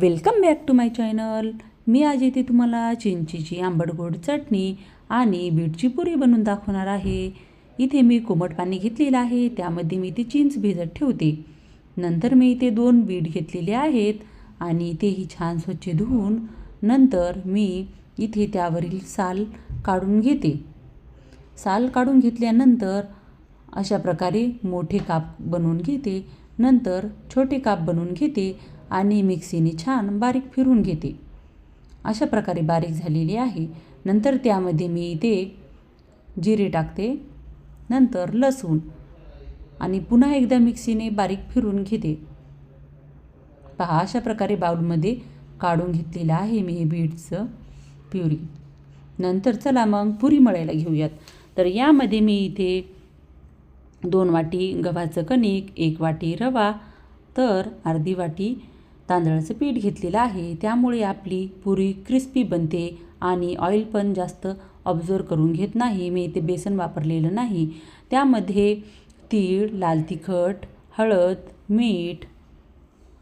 Welcome back to my channel. मी आज इथे तुम्हाला चिंचीची आंबट गोड चटणी आणि बीटची पुरी बनवून दाखवणार आहे. इथे मी कोमट पाणी घेतलेलं आहे त्यामध्ये मी ती चिंच भिजत ठेवते. नंतर मी इथे दोन बीट घेतलेले आहेत आणि तेही छान स्वच्छ धुवून नंतर मी इथे त्यावरील साल काढून घेते. साल काढून घेतल्यानंतर अशा प्रकारे मोठे काप बनवून घेते. नंतर छोटे काप बनवून घेते. आणि मिक्सीने छान बारीक फिरून घेते. अशा प्रकारे बारीक झालेली आहे. नंतर त्यामध्ये मी इथे जिरे टाकते. नंतर लसूण आणि पुन्हा एकदा मिक्सीने बारीक फिरून घेते. पहा अशा प्रकारे बाउलमध्ये काढून घेतलेलं आहे मी हे बीटचं प्युरी. नंतर चला मग पुरी मळायला घेऊयात. तर यामध्ये मी इथे दोन वाटी गव्हाचं कणिक एक वाटी रवा तर अर्धी वाटी तांदळाचं पीठ घेतलेलं आहे. त्यामुळे आपली पुरी क्रिस्पी बनते आणि ऑइल पण जास्त ऑब्झर्व करून घेत नाही. मी इथे बेसन वापरलेलं नाही. त्यामध्ये तीळ लाल तिखट हळद मीठ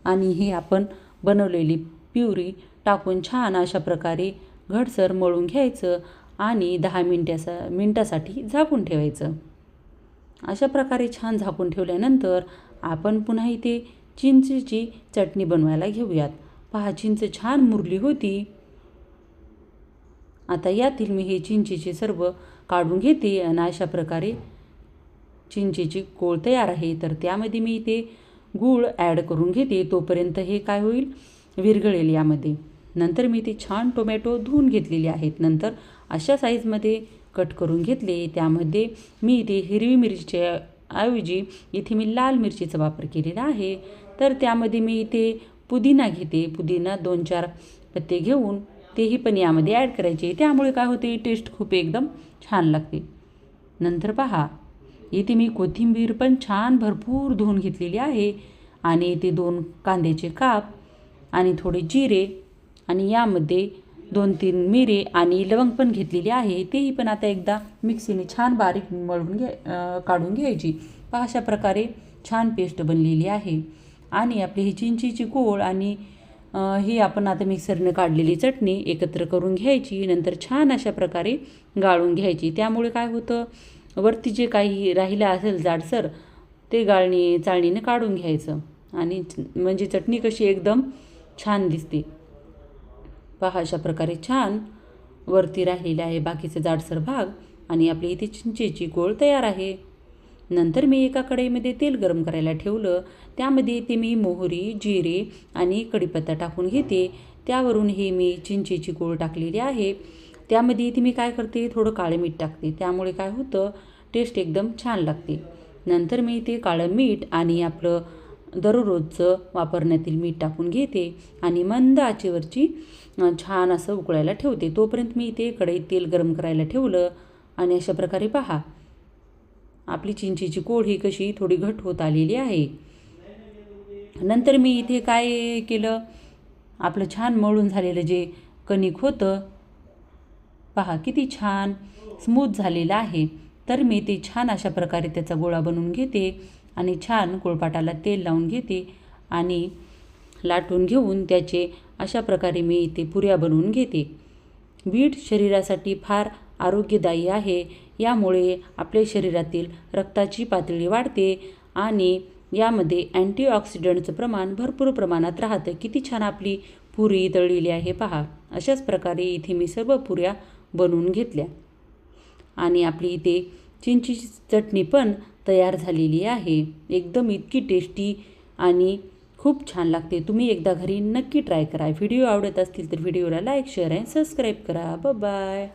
आणि हे आपण बनवलेली प्युरी टाकून छान अशा प्रकारे घडसर मळून घ्यायचं आणि दहा मिनटासा मिनटासाठी झाकून ठेवायचं. अशा प्रकारे छान झाकून ठेवल्यानंतर आपण पुन्हा इथे चिंचेची चटणी बनवायला घेऊयात. पहा चिंच छान मुरली होती. आता यातील मी हे चिंचेचे सर्व काढून घेते आणि अशा प्रकारे चिंचेची गोळ तयार आहे. तर त्यामध्ये मी ते गूळ ॲड करून घेते. तोपर्यंत हे काय होईल? विरघळेल यामध्ये. नंतर मी ते छान टोमॅटो धुवून घेतलेले आहेत. नंतर अशा साईजमध्ये कट करून घेतले. त्यामध्ये मी ते हिरवी मिरचीच्या ऐवजी इथे मी लाल मिरचीचा वापर केलेला आहे. तर त्यामध्ये मी इथे पुदिना घेते. पुदिना दोन चार पत्ते घेऊन तेही पण यामध्ये ॲड करायचे. त्यामुळे काय होते? टेस्ट खूप एकदम छान लागते. नंतर पहा. इथे मी कोथिंबीर पण छान भरपूर धुवून घेतलेली आहे. आणि इथे दोन कांद्याचे काप आणि थोडे जिरे आणि यामध्ये दोन तीन मिरे आणि लवंग पण घेतलेली आहे. तेही पण आता एकदा मिक्सीने छान बारीक मळून घ्या काढून घ्यायची. अशा प्रकारे छान पेस्ट बनलेली आहे. आणि आपली ही चिंचीची कोळ आणि ही आपण आता मिक्सरने काढलेली चटणी एकत्र करून घ्यायची. नंतर छान अशा प्रकारे गाळून घ्यायची. त्यामुळे काय होतं वरती जे काही राहिलं असेल जाडसर ते गाळणी चाळणीने काढून घ्यायचं. आणि म्हणजे चटणी कशी एकदम छान दिसते. पहा अशा प्रकारे छान वरती राहिलेला आहे बाकीचा जाडसर भाग आणि आपली इथे चिंचेची गोळ तयार आहे. नंतर मी एका कढईमध्ये तेल गरम करायला ठेवलं. त्यामध्ये ते मी मोहरी जिरे आणि कढीपत्ता टाकून घेते. त्यावरून हे मी चिंचेची गोळ टाकलेली आहे. त्यामध्ये इथे मी काय करते थोडं काळं मीठ टाकते. त्यामुळे काय होतं टेस्ट एकदम छान लागते. नंतर मी इथे काळं मीठ आणि आपलं दररोजचं वापरण्यातील मीठ टाकून घेते आणि मंद आचेवरची छान असं उकळायला ठेवते. तोपर्यंत मी इथे कढईत तेल गरम करायला ठेवलं आणि अशा प्रकारे पहा. आपली चिंचेची कोळ ही कशी थोडी घट होत आलेली आहे. नंतर मी इथे काय केलं? आपलं छान मळून झालेलं जे कणिक होतं पहा किती छान स्मूथ झालेलं आहे. तर मी ते छान अशा प्रकारे त्याचा गोळा बनवून घेते. आणि छान कोळपाटाला तेल लावून घेते आणि लाटून घेऊन त्याचे अशा प्रकारे मी इथे पुऱ्या बनवून घेते. बीट शरीरासाठी फार आरोग्यदायी आहे. यामुळे आपल्या शरीरातील रक्ताची पातळी वाढते आणि यामध्ये अँटीऑक्सिडंटचं प्रमाण भरपूर प्रमाणात राहतं. किती छान आपली पुरी तळलेली आहे पहा. अशाच प्रकारे इथे मी सर्व पुऱ्या बनवून घेतल्या. आणि आपली इथे चिंचीची चटणी पण तयार झालेली आहे. एकदम इतकी टेस्टी आणि खूप छान लागते. तुम्ही एकदा घरी नक्की ट्राय करा. व्हिडिओ आवडत असतील तर व्हिडिओला लाईक शेअर अँड सबस्क्राईब करा. बाय